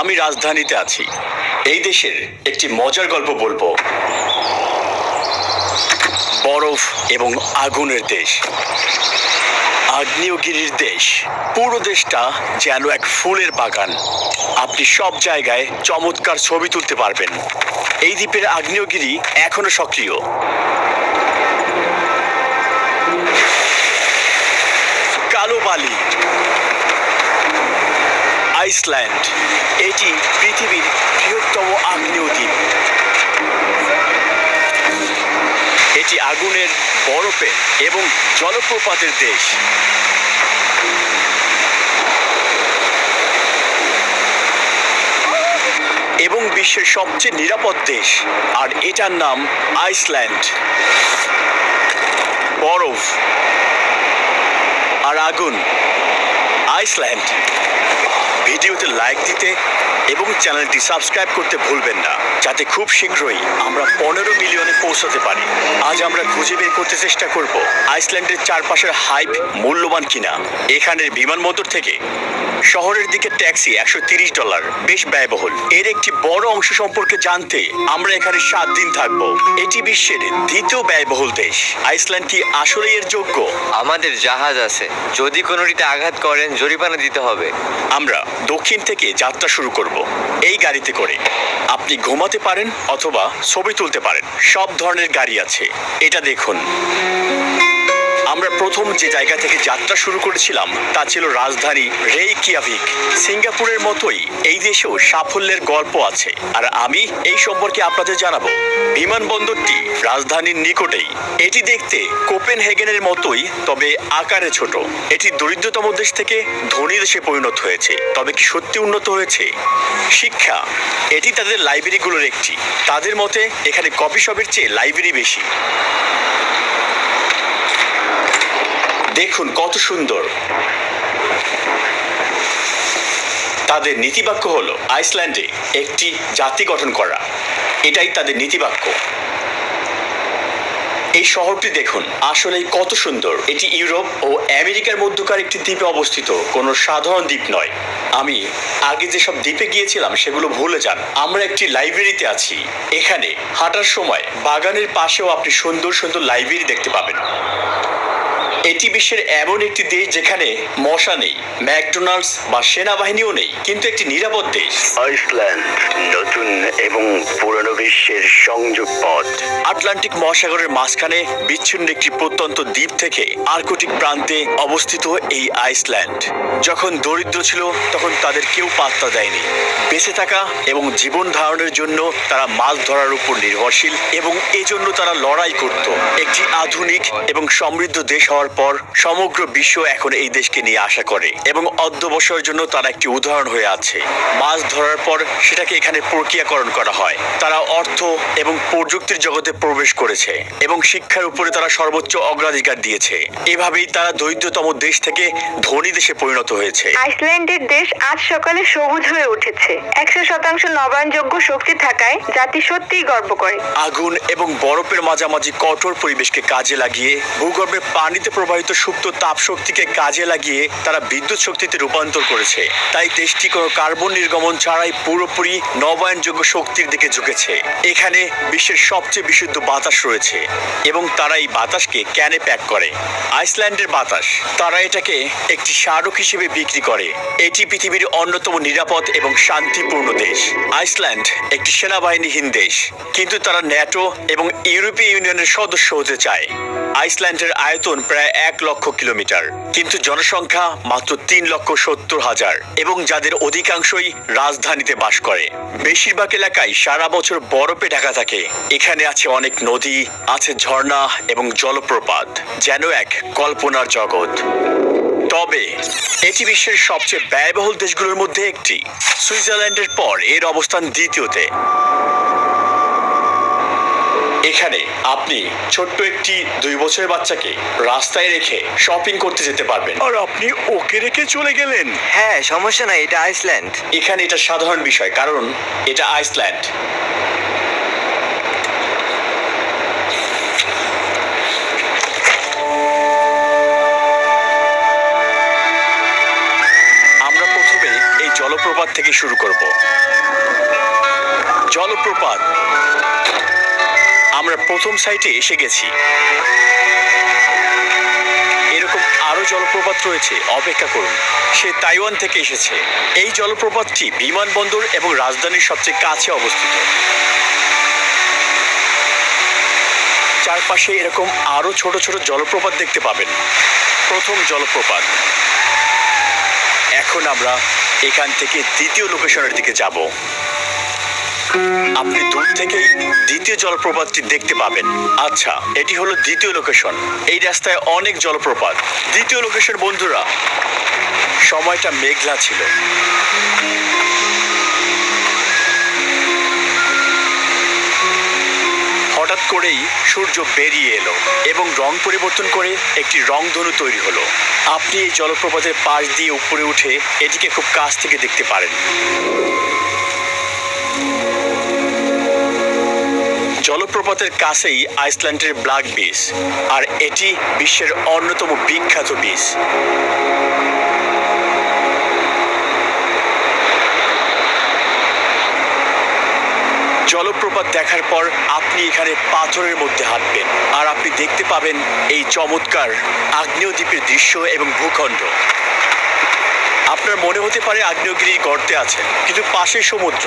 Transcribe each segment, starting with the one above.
আমি রাজধানীতে আছি। এই দেশের একটি মজার গল্প বলব। বরফ এবং আগুনের দেশ। আগ্নেয়গিরির দেশ। পুরো দেশটা যেন এক ফুলের বাগান। আপনি সব জায়গায় চমৎকার ছবি তুলতে পারবেন। এই দ্বীপের আগ্নেয়গিরি এখনও সক্রিয়। কালো বালি। আইসল্যান্ড এটি পৃথিবীর বৃহত্তম আগ্নেয় দ্বীপ। এটি আগুনের বরফের এবং জলপ্রপাতের দেশ। এবং বিশ্বের সবচেয়ে নিরাপদ দেশ, আর এটার নাম আইসল্যান্ড। বরফ আর আগুন, আইসল্যান্ড। ভিডিওতে লাইক দিতে এবং চ্যানেলটি সাবস্ক্রাইব করতে ভুলবেন না। যাতে খুব শীঘ্রই আমরা পনেরো মিলিয়নে পৌঁছাতে পারি। আজ আমরা খুঁজে বের করতে চেষ্টা করব আইসল্যান্ডের চারপাশের হাইপ মূল্যবান কিনা। এখানের বিমানবন্দর থেকে শহরের দিকে ট্যাক্সি একশো তিরিশ ডলার বেশ ব্যয়বহুল। এর একটি বড় অংশ সম্পর্কে জানতে আমরা এখানে সাত দিন থাকব। এটি বিশ্বের দ্বিতীয় ব্যয়বহুল দেশ। আইসল্যান্ড কি আসলে এর যোগ্য? আমাদের জাহাজ আছে। যদি কোনোটিতে আঘাত করেন জরিমানা দিতে হবে। আমরা দক্ষিণ থেকে যাত্রা শুরু করব। এই গাড়িতে করে। আপনি ঘুমাতে পারেন অথবা ছবি তুলতে পারেন। সব ধরনের গাড়ি আছে। এটা দেখুন। আমরা প্রথম যে জায়গা থেকে যাত্রা শুরু করেছিলাম, তা ছিল রাজধানী রেইকিয়াভিক। সিঙ্গাপুরের মতোই এই দেশেও সাফল্যের গল্প আছে। আর আমি এই সম্পর্কে আপনাদের জানাব। বিমানবন্দরটি রাজধানীর নিকটেই। এটি দেখতে কোপেনহেগেনের মতোই, তবে আকারে ছোট। এটি দরিদ্রতম দেশ থেকে ধনী দেশে পরিণত হয়েছে। তবে কি সত্যি উন্নত হয়েছে? শিক্ষা। এটি তাদের লাইব্রেরিগুলোর একটি। তাদের মতে, এখানে কফি শপের চেয়ে লাইব্রেরি বেশি। দেখুন কত সুন্দর। তাদের নীতিবাক্য হল আইসল্যান্ডে একটি জাতি গঠন করা। এটাই তাদের নীতিবাক্য। এই শহরটি দেখুন, আসলেই কত সুন্দর। এটি ইউরোপ ও আমেরিকার মধ্যকার একটি দ্বীপে অবস্থিত। কোনো সাধারণ দ্বীপ নয়। আমি আগে যেসব দ্বীপে গিয়েছিলাম, সেগুলো ভুলে যান। আমরা একটি লাইব্রেরিতে আছি। এখানে হাঁটার সময় বাগানের পাশেও আপনি সুন্দর সুন্দর লাইব্রেরি দেখতে পাবেন। এটি বিশ্বের এমন একটি দেশ যেখানে মশা নেই ম্যাকডোনাল্ডস বা সেনাবাহিনীও নেই কিন্তু একটি নিরাপদ দেশ। আইসল্যান্ড নতুন এবং পুরনো বিশ্বের সংযোগ পথ। আটলান্টিক মহাসাগরের মাঝখানে বিচ্ছিন্ন একটি প্রত্যন্ত দ্বীপ থেকে আর্কটিক প্রান্তে অবস্থিত এই আইসল্যান্ড। যখন দরিদ্র ছিল তখন তাদের কেউ পাত্তা দেয়নি। বেঁচে থাকা এবং জীবন ধারণের জন্য তারা মাছ ধরার উপর নির্ভরশীল এবং এজন্য তারা লড়াই করত। একটি আধুনিক এবং সমৃদ্ধ দেশ হওয়ার পর সমগ্র বিশ্ব এখন এই দেশকে নিয়ে আশা করে এবং অধ্যবসায়ের জন্য তারা একটি উদাহরণ হয়ে আছে। মাছ ধরার পর সেটাকে এখানে প্রক্রিয়াকরণ করা হয়। তারা অর্থ এবং প্রযুক্তির জগতে প্রবেশ করেছে এবং শিক্ষার উপরে তারা সর্বোচ্চ অগ্রাধিকার দিয়েছে। এভাবেই তারা দরিদ্রতম দেশ থেকে ধনী দেশে পরিণত হয়েছে। আইসল্যান্ডের দেশ আজ সকালে সবুজ হয়ে উঠেছে। একশো শতাংশ নবায়নযোগ্য শক্তি থাকায় জাতি সত্যিই গর্ব করে। আগুন এবং বরফের মাঝামাঝি কঠোর পরিবেশকে কাজে লাগিয়ে ভূগর্ভের পানিতে প্রবাহিত সুপ্ত তাপ শক্তিকে কাজে লাগিয়ে তারা বিদ্যুৎ শক্তিতে রূপান্তর করেছে। তাই দেশটি কোনো কার্বন নির্গমন ছাড়াই পুরোপুরি নবায়নযোগ্য শক্তির দিকে ঝুঁকেছে। এখানে বিশ্বের সবচেয়ে বিশুদ্ধ বাতাস রয়েছে এবং তারা এই বাতাসকে ক্যানে প্যাক করে। আইসল্যান্ডের বাতাস, তারা এটাকে একটি স্মারক হিসেবে বিক্রি করে। এটি পৃথিবীর অন্যতম নিরাপদ এবং শান্তিপূর্ণ দেশ। আইসল্যান্ড একটি সেনাবাহিনীহীন দেশ, কিন্তু তারা ন্যাটো এবং ইউরোপীয় ইউনিয়নের সদস্য হতে চায়। আইসল্যান্ডের আয়তন প্রায় এক লক্ষ কিলোমিটার, কিন্তু জনসংখ্যা মাত্র তিন লক্ষ সত্তর হাজার এবং যাদের অধিকাংশই রাজধানীতে বাস করে। বেশিরভাগ এলাকায় সারা বছর বরফে ঢাকা থাকে। এখানে আছে অনেক নদী, আছে ঝর্ণা এবং জলপ্রপাত, যেন এক কল্পনার জগৎ। তবে, এটি বিশ্বের সবচেয়ে ব্যয়বহুল দেশগুলোর মধ্যে একটি। সুইজারল্যান্ডের পর এর অবস্থান দ্বিতীয়তে। এখানে আপনি ছোট্ট একটি দুই বছরের বাচ্চাকে রাস্তায় রেখে শপিং করতে যেতে পারবেন। আর আপনি ওকে রেখে চলে গেলেন? হ্যাঁ সমস্যা নাই এটা আইসল্যান্ড। এখানে এটা সাধারণ বিষয় কারণ এটা আইসল্যান্ড। আমরা প্রথমে এই জলপ্রপাত থেকে শুরু করব। জলপ্রপাত আমরা প্রথম সাইটে এসে গেছি। এরকম আরও জলপ্রপাত রয়েছে, অপেক্ষা করুন। সে তাইওয়ান থেকে এসেছে। এই জলপ্রপাতটি বিমানবন্দর এবং রাজধানীর সবচেয়ে কাছে অবস্থিত। চারপাশে এরকম আরও ছোট ছোট জলপ্রপাত দেখতে পাবেন। প্রথম জলপ্রপাত। এখন আমরা এখান থেকে দ্বিতীয় লোকেশনের দিকে যাব। আপনি দূর থেকেই দ্বিতীয় জলপ্রপাতটি দেখতে পাবেন। আচ্ছা এটি হলো দ্বিতীয় লোকেশন এই রাস্তায় অনেক জলপ্রপাত। দ্বিতীয় লোকেশন বন্ধুরা, সময়টা মেঘলা ছিল। হঠাৎ করেই সূর্য বেরিয়ে এলো এবং রং পরিবর্তন করে একটি রংধনু তৈরি হলো। আপনি এই জলপ্রপাতের পাশ দিয়ে উপরে উঠে এটিকে খুব কাছ থেকে দেখতে পারেন। জলপ্রপাতের কাছেই আইসল্যান্ডের ব্ল্যাক বিচ, আর এটি বিশ্বের অন্যতম বিখ্যাত বিচ। জলপ্রপাত দেখার পর আপনি এখানে পাথরের মধ্যে হাঁটবেন, আর আপনি দেখতে পাবেন এই চমৎকার আগ্নেয় দ্বীপের দৃশ্য এবং ভূখণ্ড। আপনার মনে হতে পারে আগ্নেয়গিরি গর্তে আছেন কিন্তু পাশে সমুদ্র।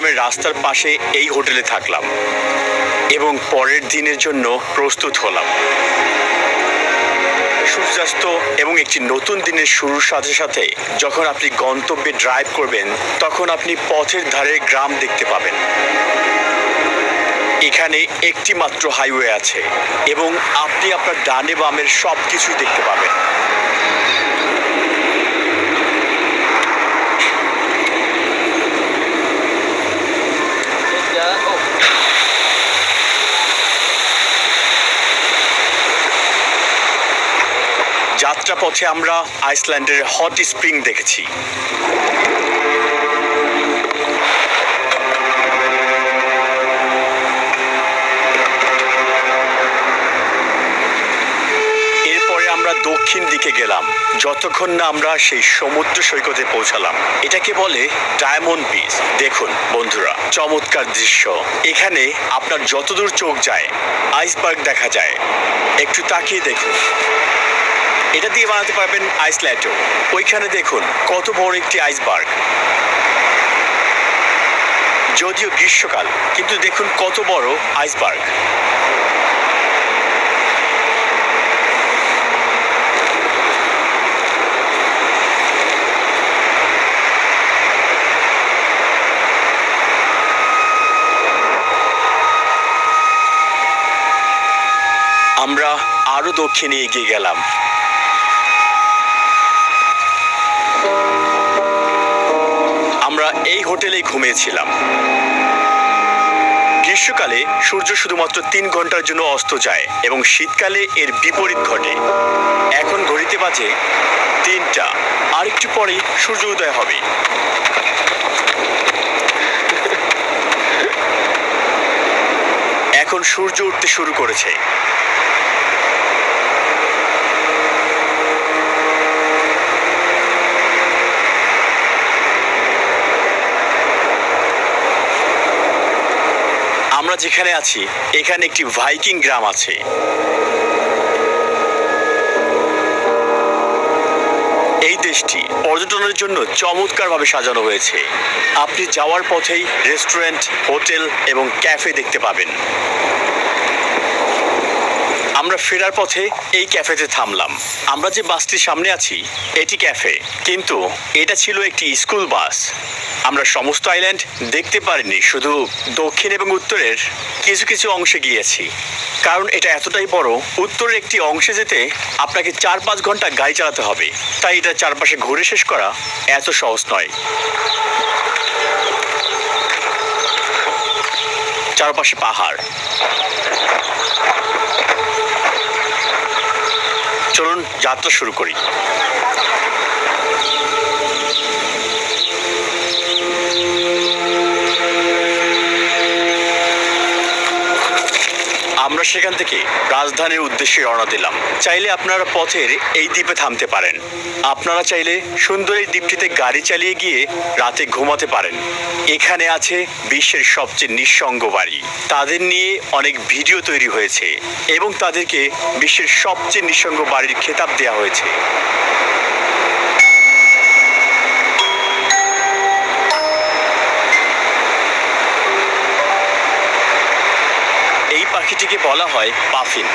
গ্রামের রাস্তার পাশে এই হোটেলে থাকলাম এবং পরের দিনের জন্য প্রস্তুত হলাম। সূর্যাস্ত এবং একটি নতুন দিনের শুরুর সাথে সাথে যখন আপনি গন্তব্যে ড্রাইভ করবেন, তখন আপনি পথের ধারে গ্রাম দেখতে পাবেন। এখানে একটি মাত্র হাইওয়ে আছে এবং আপনি আপনার ডানে বামের সব কিছুই দেখতে পাবেন। যাত্রাপথে আমরা আইসল্যান্ডের হট স্প্রিং দেখেছি। দক্ষিণ দিকে গেলাম, যতক্ষণ না আমরা সেই সমুদ্র সৈকতে পৌঁছালাম। এটাকে বলে ডায়মন্ড বিচ দেখুন বন্ধুরা, চমৎকার দৃশ্য। এখানে আপনার যতদূর চোখ যায়, আইসবার্গ দেখা যায়। একটু তাকিয়ে দেখুন। এটা দিয়ে বানাতে পারবেন আইসল্যান্ডও ওইখানে দেখুন কত বড় একটি আইসবার্গ যদিও গ্রীষ্মকাল, কিন্তু দেখুন কত বড় আইসবার্গ আমরা আরও দক্ষিণে এগিয়ে গেলাম। এই হোটেলেই ঘুমিয়েছিলাম। গ্রীষ্মকালে সূর্য শুধুমাত্র তিন ঘণ্টার জন্য অস্ত যায় এবং শীতকালে এর বিপরীত ঘটে। এখন ঘড়িতে বাজে তিনটা। আর একটু পরে সূর্য উদয় হবে। এখন সূর্য উঠতে শুরু করেছে আমরা যেখানে আছি, এখানে একটি ভাইকিং গ্রাম আছে। এই দেশটি পর্যটনের জন্য চমৎকারভাবে সাজানো হয়েছে। আপনি যাওয়ার পথেই রেস্টুরেন্ট, হোটেল এবং ক্যাফে দেখতে পাবেন। আমরা ফেরার পথে এই ক্যাফেতে থামলাম। আমরা যে বাসটির সামনে আছি, এটি ক্যাফে। কিন্তু এটা ছিল একটি স্কুল বাস। আমরা সমস্ত আইল্যান্ড দেখতে পারিনি, শুধু দক্ষিণ এবং উত্তরের কিছু কিছু অংশে গিয়েছি। কারণ এটা এতটাই বড়, উত্তরের একটি অংশে যেতে আপনাকে চার পাঁচ ঘণ্টা গাড়ি চালাতে হবে। তাই এটা চারপাশে ঘুরে শেষ করা এত সহজ নয়। চারপাশে পাহাড়। চলুন যাত্রা শুরু করি। আমরা সেখান থেকে রাজধানীর উদ্দেশ্যে রওনা দিলাম। চাইলে আপনারা পথের এই দ্বীপে থামতে পারেন। আপনারা চাইলে সুন্দর এই দ্বীপটিতে গাড়ি চালিয়ে গিয়ে রাতে ঘুমাতে পারেন। এখানে আছে বিশ্বের সবচেয়ে নিঃসঙ্গ বাড়ি। তাদের নিয়ে অনেক ভিডিও তৈরি হয়েছে এবং তাদেরকে বিশ্বের সবচেয়ে নিঃসঙ্গ বাড়ির খেতাব দেওয়া হয়েছে। এই বলা হয় পাফিন।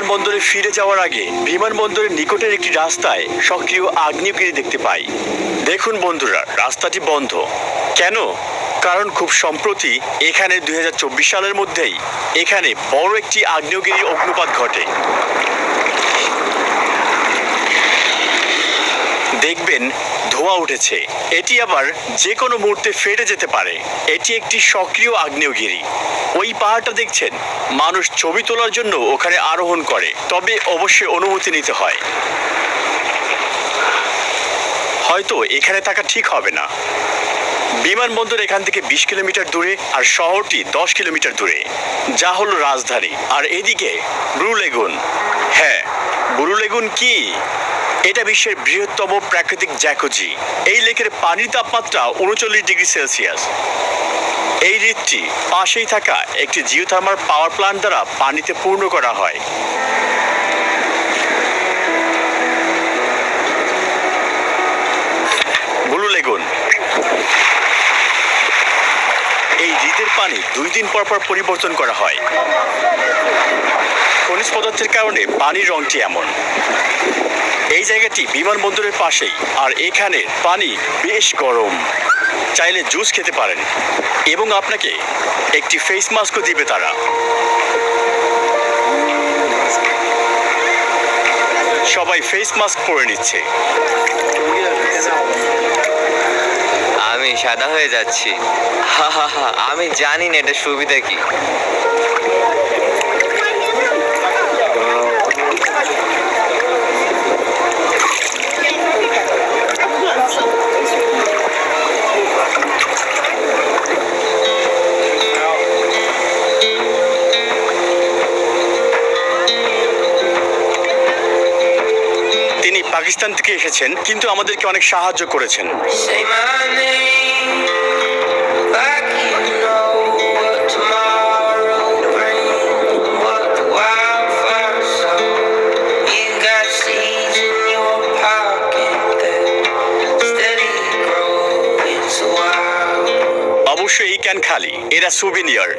বিমানবন্দরে ফিরে যাওয়ার আগে বিমানবন্দরের নিকটের একটি রাস্তায় সক্রিয় আগ্নেয়গিরি দেখতে পাই। দেখুন বন্ধুরা, রাস্তাটি বন্ধ। কেন? কারণ খুব সম্প্রতি এখানে দুই হাজার চব্বিশ সালের মধ্যেই এখানে বড় একটি আগ্নেয়গিরি অগ্নুপাত ঘটে। দেখবেন ধোঁয়া উঠেছে। এটি আবার যে কোনো মুহূর্তে ফেটে যেতে পারে। এটি একটি সক্রিয় আগ্নেয়গিরি। ওই পাহাড়টা দেখছেন? মানুষ ছবি তোলার জন্য ওখানে আরোহণ করে। তবে অবশ্যই অনুমতি নিতে হয়। হয়তো এখানে থাকা ঠিক হবে না। বিমানবন্দর এখান থেকে বিশ কিলোমিটার দূরে আর শহরটি দশ কিলোমিটার দূরে। যা হলো রাজধানী। আর এদিকে ব্রু লেগুন হ্যাঁ ব্রু লেগুন কি? এটা বিশ্বের বৃহত্তম প্রাকৃতিক জ্যাকোজি। এই লেকের পানির তাপমাত্রা উনচল্লিশ ডিগ্রি সেলসিয়াস। এই হ্রদটি পাশেই থাকা একটি জিওথার্মাল পাওয়ার প্ল্যান্ট দ্বারা পানিতে পূর্ণ করা হয়। এই হ্রদের পানি দুই দিন পর পর পরিবর্তন করা হয়। খনিজ পদার্থের কারণে পানির রংটি এমন। এই জায়গাটি বিমানবন্দরের পাশেই, আর এখানে পানি বেশ গরম। চাইলে জুস খেতে পারেন, এবং আপনাকে একটি ফেস মাস্কও দিবে তারা। সবাই ফেস মাস্ক পরে নিচ্ছে। আমি সাদা হয়ে যাচ্ছি। হা হা হা আমি জানি না এটা সুবিধা কি। যিনি পাকিস্তান থেকে এসেছেন কিন্তু আমাদেরকে অনেক সাহায্য করেছেন। অবশ্যই ক্যান খালি এরা সুবিনিয়ার